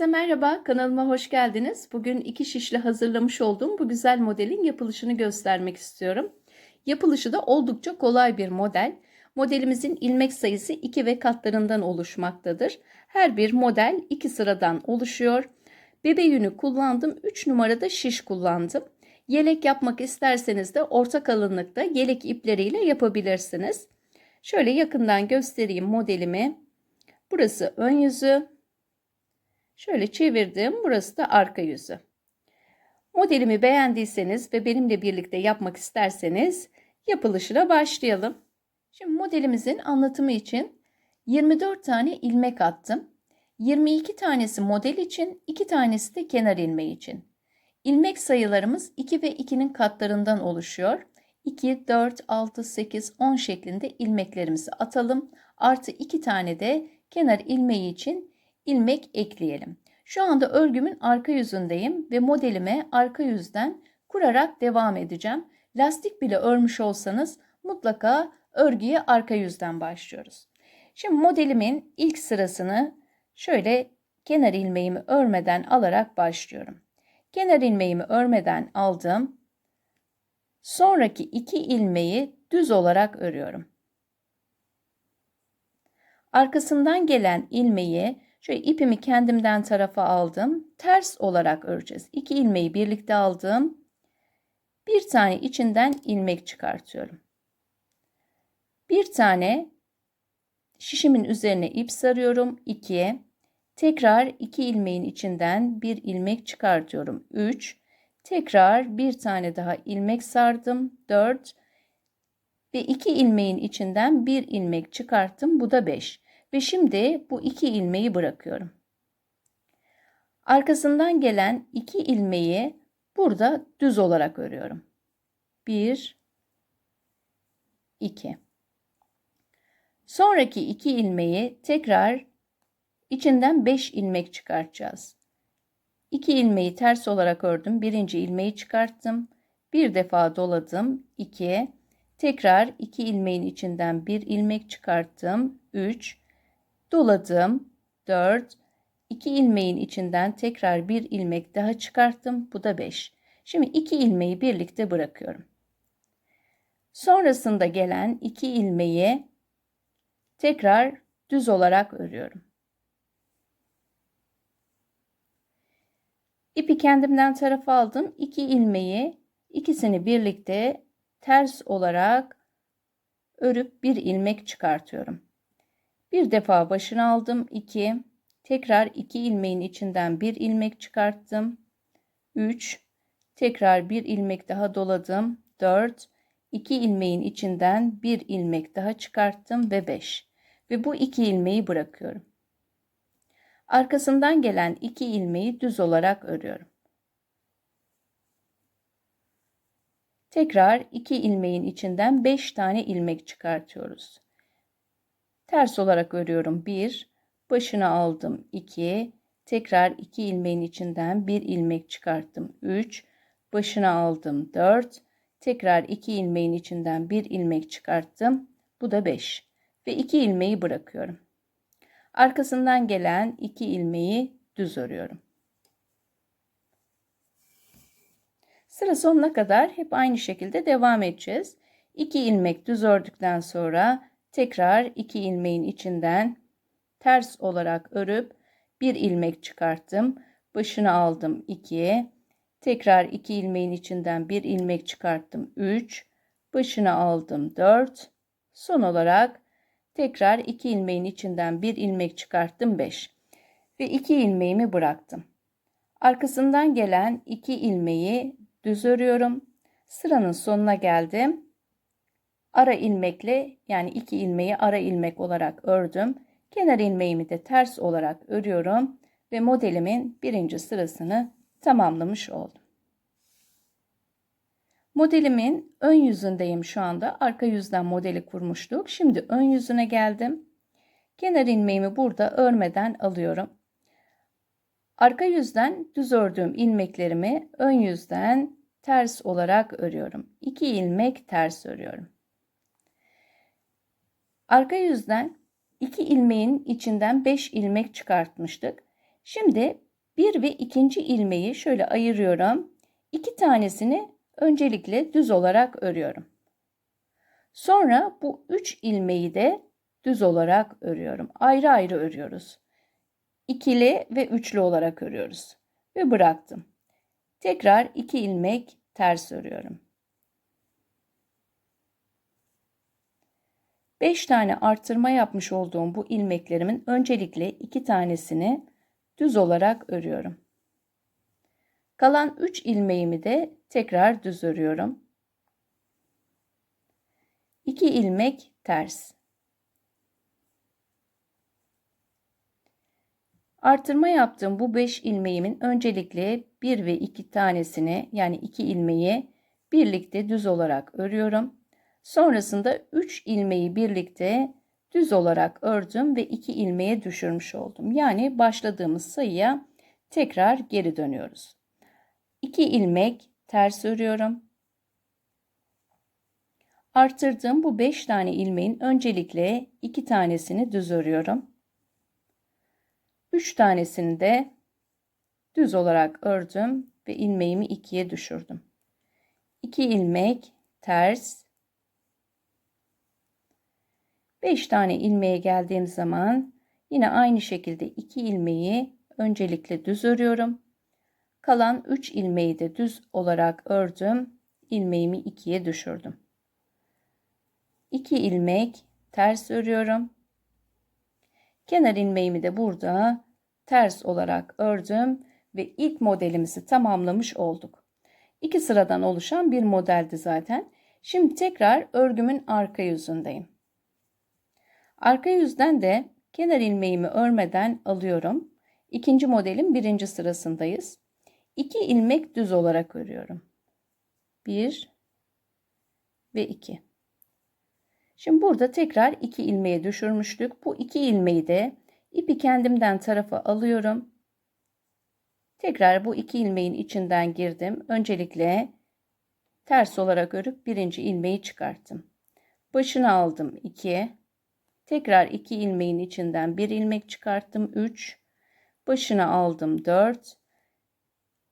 Herkese merhaba, kanalıma hoş geldiniz. Bugün iki şişle hazırlamış olduğum bu güzel modelin yapılışını göstermek istiyorum. Yapılışı da oldukça kolay bir model. Modelimizin ilmek sayısı 2 ve katlarından oluşmaktadır. Her bir model 2 sıradan oluşuyor. Bebe yünü kullandım, 3 numarada şiş kullandım. Yelek yapmak isterseniz de orta kalınlıkta yelek ipleriyle yapabilirsiniz. Şöyle yakından göstereyim modelimi. Burası ön yüzü, Şöyle çevirdim. Burası da arka yüzü. Modelimi beğendiyseniz ve benimle birlikte yapmak isterseniz yapılışına başlayalım. Şimdi modelimizin anlatımı için 24 tane ilmek attım. 22 tanesi model için, 2 tanesi de kenar ilmeği için. İlmek sayılarımız 2 ve 2'nin katlarından oluşuyor. 2, 4, 6, 8, 10 şeklinde ilmeklerimizi atalım. Artı 2 tane de kenar ilmeği için ilmek ekleyelim. Şu anda örgümün arka yüzündeyim ve modelime arka yüzden kurarak devam edeceğim. Lastik bile örmüş olsanız mutlaka örgüye arka yüzden başlıyoruz. Şimdi modelimin ilk sırasını şöyle kenar ilmeğimi örmeden alarak başlıyorum. Kenar ilmeğimi örmeden aldım. Sonraki iki ilmeği düz olarak örüyorum. Arkasından gelen ilmeği Şöyle ipimi kendimden tarafa aldım. Ters olarak öreceğiz. İki ilmeği birlikte aldım. Bir tane içinden ilmek çıkartıyorum. Bir tane şişimin üzerine ip sarıyorum. 2'ye. Tekrar iki ilmeğin içinden bir ilmek çıkartıyorum. 3. Tekrar bir tane daha ilmek sardım. 4. Ve iki ilmeğin içinden bir ilmek çıkarttım. Bu da 5. Ve şimdi bu iki ilmeği bırakıyorum. Arkasından gelen iki ilmeği burada düz olarak örüyorum. 1 2 Sonraki iki ilmeği tekrar içinden 5 ilmek çıkartacağız. 2 ilmeği ters olarak ördüm. Birinci ilmeği çıkarttım. Bir defa doladım. 2 tekrar 2 ilmeğin içinden bir ilmek çıkarttım. 3 Doladım. 4. 2 ilmeğin içinden tekrar bir ilmek daha çıkarttım. Bu da 5. Şimdi 2 ilmeği birlikte bırakıyorum. Sonrasında gelen 2 ilmeği tekrar düz olarak örüyorum. İpi kendimden tarafa aldım. 2 ilmeği ikisini birlikte ters olarak örüp bir ilmek çıkartıyorum. Bir defa başını aldım. 2. Tekrar 2 ilmeğin içinden bir ilmek çıkarttım. 3. Tekrar bir ilmek daha doladım. 4. 2 ilmeğin içinden bir ilmek daha çıkarttım ve 5. Ve bu 2 ilmeği bırakıyorum. Arkasından gelen 2 ilmeği düz olarak örüyorum. Tekrar 2 ilmeğin içinden 5 tane ilmek çıkartıyoruz. Ters olarak örüyorum. 1, başını aldım. 2, tekrar 2 ilmeğin içinden bir ilmek çıkarttım. 3, başını aldım. 4, tekrar 2 ilmeğin içinden bir ilmek çıkarttım. Bu da 5 ve 2 ilmeği bırakıyorum. Arkasından gelen 2 ilmeği düz örüyorum. Sıra sonuna kadar hep aynı şekilde devam edeceğiz. 2 ilmek düz ördükten sonra Tekrar iki ilmeğin içinden ters olarak örüp bir ilmek çıkarttım. Başını aldım 2'ye. Tekrar iki ilmeğin içinden bir ilmek çıkarttım 3. Başını aldım 4. Son olarak tekrar iki ilmeğin içinden bir ilmek çıkarttım 5. Ve iki ilmeğimi bıraktım. Arkasından gelen iki ilmeği düz örüyorum. Sıranın sonuna geldim ara ilmekle yani iki ilmeği ara ilmek olarak ördüm. Kenar ilmeğimi de ters olarak örüyorum ve modelimin birinci sırasını tamamlamış oldum. Modelimin ön yüzündeyim şu anda. Arka yüzden modeli kurmuştuk. Şimdi ön yüzüne geldim. Kenar ilmeğimi burada örmeden alıyorum. Arka yüzden düz ördüğüm ilmeklerimi ön yüzden ters olarak örüyorum. 2 ilmek ters örüyorum. Arka yüzden 2 ilmeğin içinden 5 ilmek çıkartmıştık. Şimdi bir ve ikinci ilmeği şöyle ayırıyorum. İki tanesini öncelikle düz olarak örüyorum. Sonra bu üç ilmeği de düz olarak örüyorum. Ayrı ayrı örüyoruz. İkili ve üçlü olarak örüyoruz. Ve bıraktım. Tekrar iki ilmek ters örüyorum. 5 tane artırma yapmış olduğum bu ilmeklerimin öncelikle 2 tanesini düz olarak örüyorum. Kalan 3 ilmeğimi de tekrar düz örüyorum. 2 ilmek ters. Artırma yaptığım bu 5 ilmeğimin öncelikle 1 ve 2 tanesini yani 2 ilmeği birlikte düz olarak örüyorum. Sonrasında 3 ilmeği birlikte düz olarak ördüm ve 2 ilmeğe düşürmüş oldum. Yani başladığımız sayıya tekrar geri dönüyoruz. 2 ilmek ters örüyorum. Artırdığım bu 5 tane ilmeğin öncelikle 2 tanesini düz örüyorum. 3 tanesini de düz olarak ördüm ve ilmeğimi 2'ye düşürdüm. 2 ilmek ters 5 tane ilmeğe geldiğim zaman yine aynı şekilde 2 ilmeği öncelikle düz örüyorum. Kalan 3 ilmeği de düz olarak ördüm. ilmeğimi 2'ye düşürdüm. 2 ilmek ters örüyorum. Kenar ilmeğimi de burada ters olarak ördüm ve ilk modelimizi tamamlamış olduk. İki sıradan oluşan bir modeldi zaten. Şimdi tekrar örgümün arka yüzündeyim. Arka yüzden de kenar ilmeğimi örmeden alıyorum. İkinci modelin birinci sırasındayız. İki ilmek düz olarak örüyorum. Bir ve iki. Şimdi burada tekrar iki ilmeğe düşürmüştük. Bu iki ilmeği de ipi kendimden tarafa alıyorum. Tekrar bu iki ilmeğin içinden girdim. Öncelikle ters olarak örüp birinci ilmeği çıkarttım. Başını aldım 2 Tekrar 2 ilmeğin içinden bir ilmek çıkarttım 3. Başına aldım 4.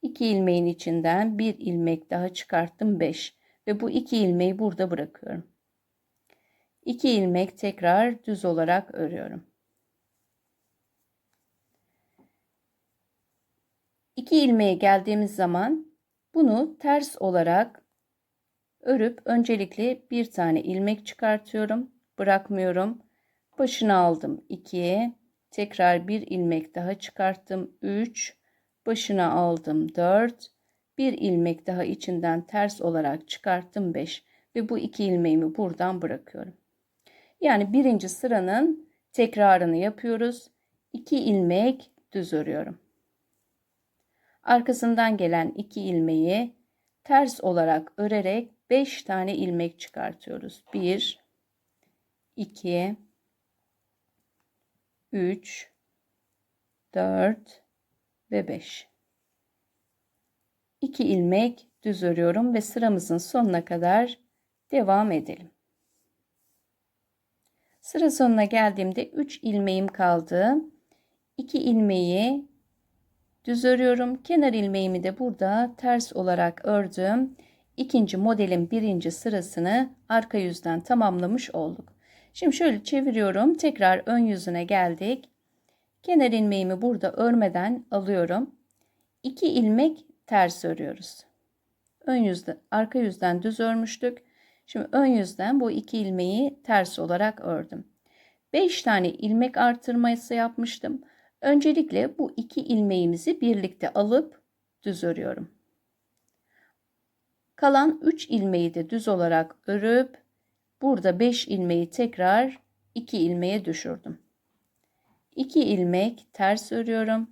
2 ilmeğin içinden bir ilmek daha çıkarttım 5 ve bu 2 ilmeği burada bırakıyorum. 2 ilmek tekrar düz olarak örüyorum. 2 ilmeğe geldiğimiz zaman bunu ters olarak örüp öncelikle bir tane ilmek çıkartıyorum. Bırakmıyorum başını aldım 2 tekrar bir ilmek daha çıkarttım 3 başına aldım 4 bir ilmek daha içinden ters olarak çıkarttım 5 ve bu iki ilmeğimi buradan bırakıyorum. Yani birinci sıranın tekrarını yapıyoruz. 2 ilmek düz örüyorum. Arkasından gelen iki ilmeği ters olarak örerek 5 tane ilmek çıkartıyoruz. 1 2 3 4 ve 5 2 ilmek düz örüyorum ve sıramızın sonuna kadar devam edelim. Sıra sonuna geldiğimde 3 ilmeğim kaldı. 2 ilmeği düz örüyorum. Kenar ilmeğimi de burada ters olarak ördüm. İkinci modelin birinci sırasını arka yüzden tamamlamış olduk. Şimdi şöyle çeviriyorum. Tekrar ön yüzüne geldik. Kenar ilmeğimi burada örmeden alıyorum. 2 ilmek ters örüyoruz. Ön yüzde, arka yüzden düz örmüştük. Şimdi ön yüzden bu iki ilmeği ters olarak ördüm. 5 tane ilmek artırması yapmıştım. Öncelikle bu iki ilmeğimizi birlikte alıp düz örüyorum. Kalan 3 ilmeği de düz olarak örüp Burada 5 ilmeği tekrar 2 ilmeğe düşürdüm. 2 ilmek ters örüyorum.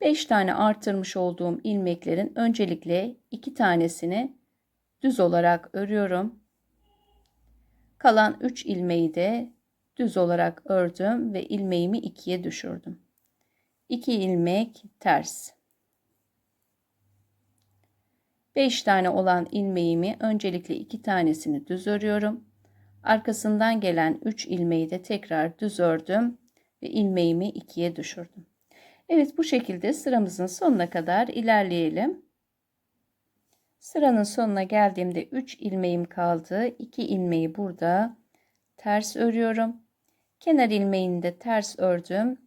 5 tane artırmış olduğum ilmeklerin öncelikle 2 tanesini düz olarak örüyorum. Kalan 3 ilmeği de düz olarak ördüm ve ilmeğimi 2'ye düşürdüm. 2 ilmek ters. 5 tane olan ilmeğimi öncelikle 2 tanesini düz örüyorum. Arkasından gelen 3 ilmeği de tekrar düz ördüm ve ilmeğimi 2'ye düşürdüm. Evet bu şekilde sıramızın sonuna kadar ilerleyelim. Sıranın sonuna geldiğimde 3 ilmeğim kaldı. 2 ilmeği burada ters örüyorum. Kenar ilmeğini de ters ördüm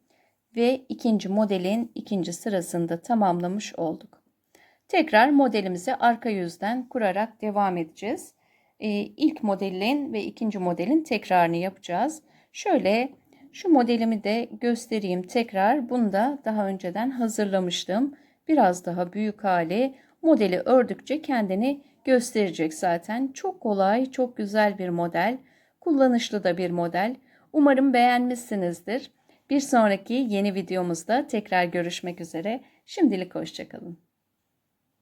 ve ikinci modelin ikinci sırasında tamamlamış olduk. Tekrar modelimizi arka yüzden kurarak devam edeceğiz. Ee, ilk modelin ve ikinci modelin tekrarını yapacağız. Şöyle şu modelimi de göstereyim tekrar. Bunu da daha önceden hazırlamıştım. Biraz daha büyük hali modeli ördükçe kendini gösterecek zaten. Çok kolay, çok güzel bir model. Kullanışlı da bir model. Umarım beğenmişsinizdir. Bir sonraki yeni videomuzda tekrar görüşmek üzere. Şimdilik hoşçakalın.